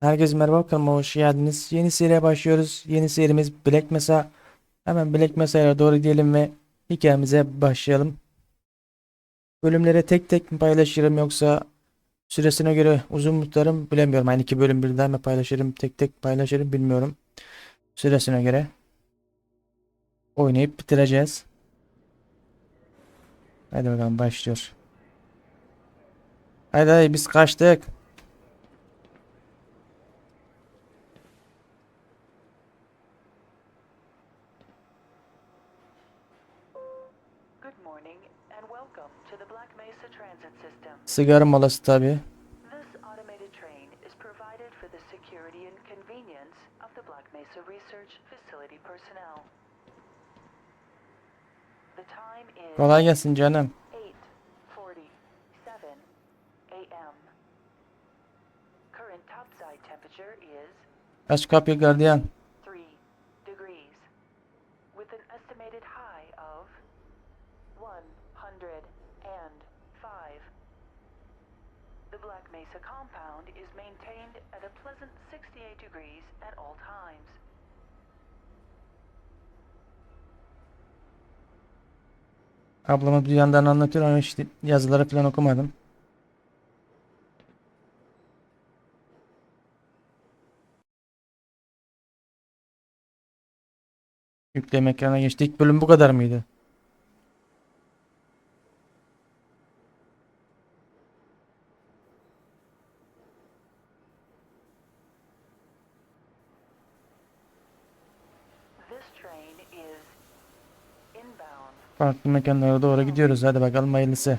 Herkese merhaba kanalıma hoş geldiniz. Yeni seriye başlıyoruz. Yeni serimiz Black Mesa. Hemen Black Mesa'ya doğru gidelim ve hikayemize başlayalım. Bölümlere tek tek mi paylaşırım yoksa süresine göre uzun tutarım bilemiyorum. Yani iki bölüm birden mi paylaşırım tek tek paylaşırım bilmiyorum. Süresine göre oynayıp bitireceğiz. Hadi bakalım başlıyor. Hadi hadi biz kaçtık. Good morning and welcome to the Black Mesa Transit System. Sigara molası tabii. This automated train is provided for the security and convenience of the Black Mesa Research Facility personnel. The time is Kolay gelsin canım. 8:47 a.m. Current topside temperature is Aç kapıyı gardiyan. 3 degrees, with an estimated high of 105. The Black Mesa compound is maintained at a pleasant 68 degrees at all times. Ablama bir yandan anlatıyor ama işte yazıları falan okumadım. Yükleme ekranına geçti. İlk bölüm bu kadar mıydı? This train is inbound. Farklı mekanlara doğru gidiyoruz. Hadi bakalım hayırlısı.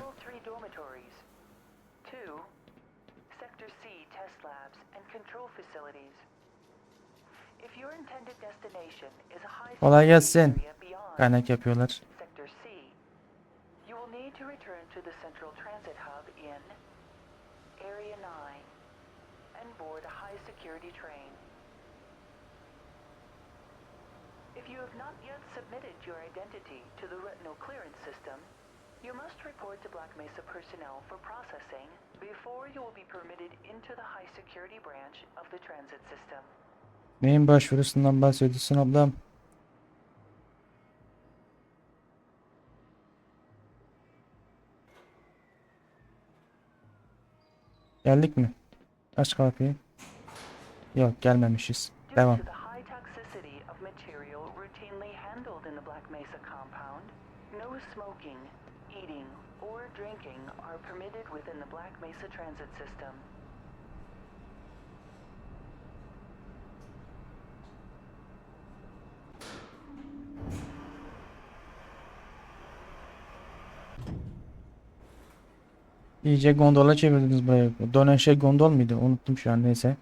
Kolay gelsin. Kaynak yapıyorlar. Sector C, you will need to return to the central transit hub in Area 9 and board a high security train. If you have not yet submitted your identity to the retinal clearance system, you must report to Black Mesa personnel for processing before you will be permitted into the high security branch of the transit system. Neyin başvurusundan bahsediyorsun ablam? Geldik mi? Aç kapıyı. Yok gelmemişiz. Devam. to the high toxicity of material routinely handled Mesa compound, no smoking, eating, or drinking are permitted within the Black Mesa transit system. İyice gondola çevirdiniz burayı. Dönen şey gondol muydu? Unuttum şu an neyse.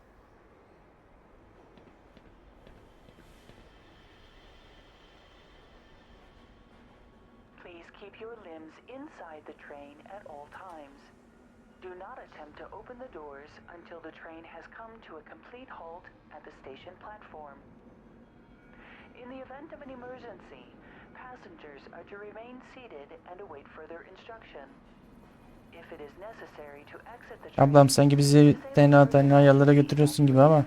Please keep your limbs inside the train at all times. Do not attempt to open the doors until the train has come to a complete halt at the station platform. In the event of an emergency, passengers are to remain seated and await further instruction. If it is necessary to exit the train, Ablam sanki bizi tenha tenha yerlere götürüyorsun gibi ama.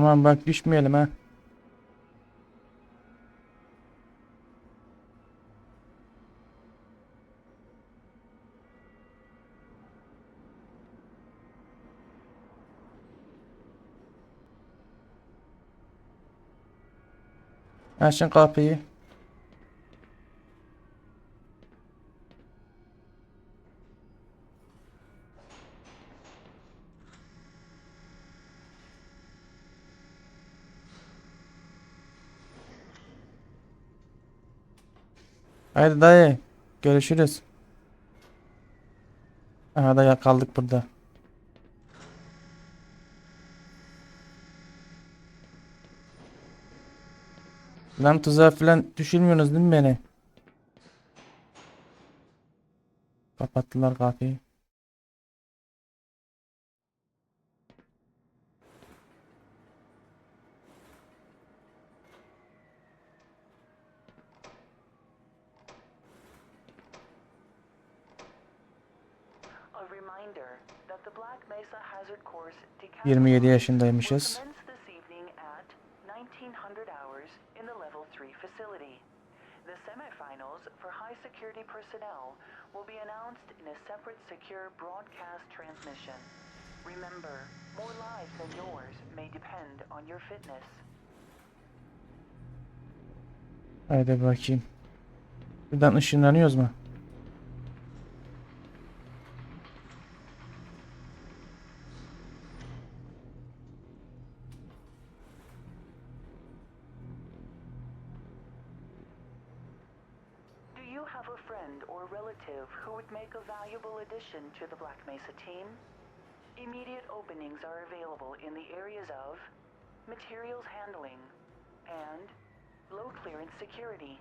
Aman bak düşmeyelim ha. Açın kapıyı. Haydi dayı. Görüşürüz. Aha da kaldık burada. Lan tuzağa falan düşürmüyorsunuz değil mi beni? Kapattılar kapıyı. reminder that the Black Mesa Hazard Course begins. This evening at 1900 hours in the level 3 facility. The semifinals for high security personnel will be announced in a separate secure broadcast transmission. Remember, more lives than yours may depend on your fitness. Haydi bakayım. Buradan ışınlanıyoruz mu? Have a friend or relative who would make a valuable addition to the Black Mesa team? Immediate openings are available in the areas of materials handling and low clearance security.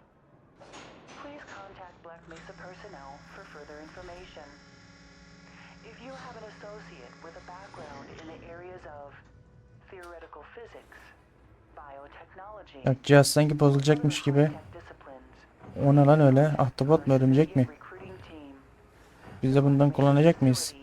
Please contact Black Mesa personnel for further information. If you have an associate with a background in the areas of theoretical physics, biotechnology, Bak cihaz sanki bozulacakmış gibi. O ne lan öyle? Ahtapot mu örümcek mi? Biz de bundan kullanacak mıyız?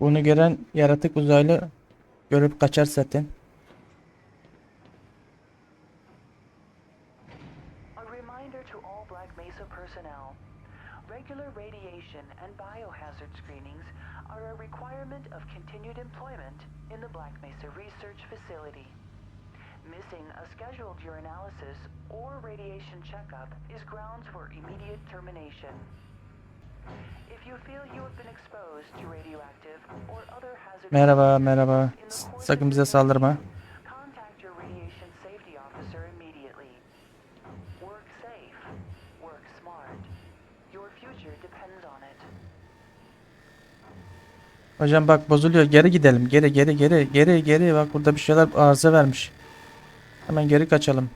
Bunu gören yaratık uzaylı A reminder to all Black Mesa personnel. Regular radiation and biohazard screenings are a requirement of continued employment in the Black Mesa Research Facility. Missing a scheduled urinalysis or radiation checkup is grounds for immediate termination. Merhaba merhaba. Sakın bize saldırma. Hocam bak bozuluyor. Geri gidelim. Geri geri geri geri geri. Bak burada bir şeyler arıza vermiş. Hemen geri kaçalım.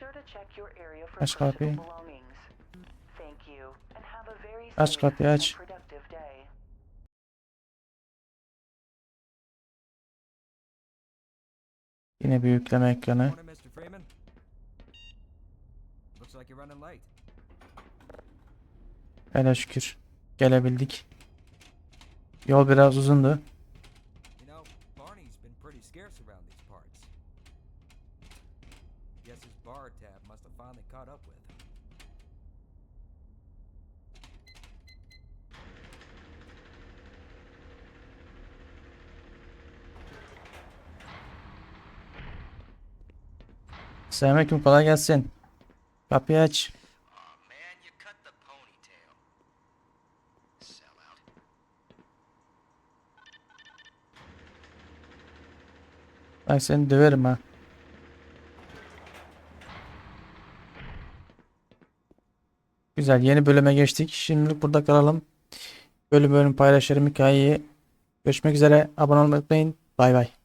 Sure to check your area for Aç kapıyı. belongings. Thank you and have a very Aç kapıyı, aç. Yine bir yükleme ekranı. Hele şükür. Gelebildik. Yol biraz uzundu. Selamünaleyküm kolay gelsin. Kapıyı aç. Bak seni döverim ha. Güzel yeni bölüme geçtik. Şimdilik burada kalalım. Bölüm bölüm paylaşırım hikayeyi. Görüşmek üzere. Abone olmayı unutmayın. Bay bay.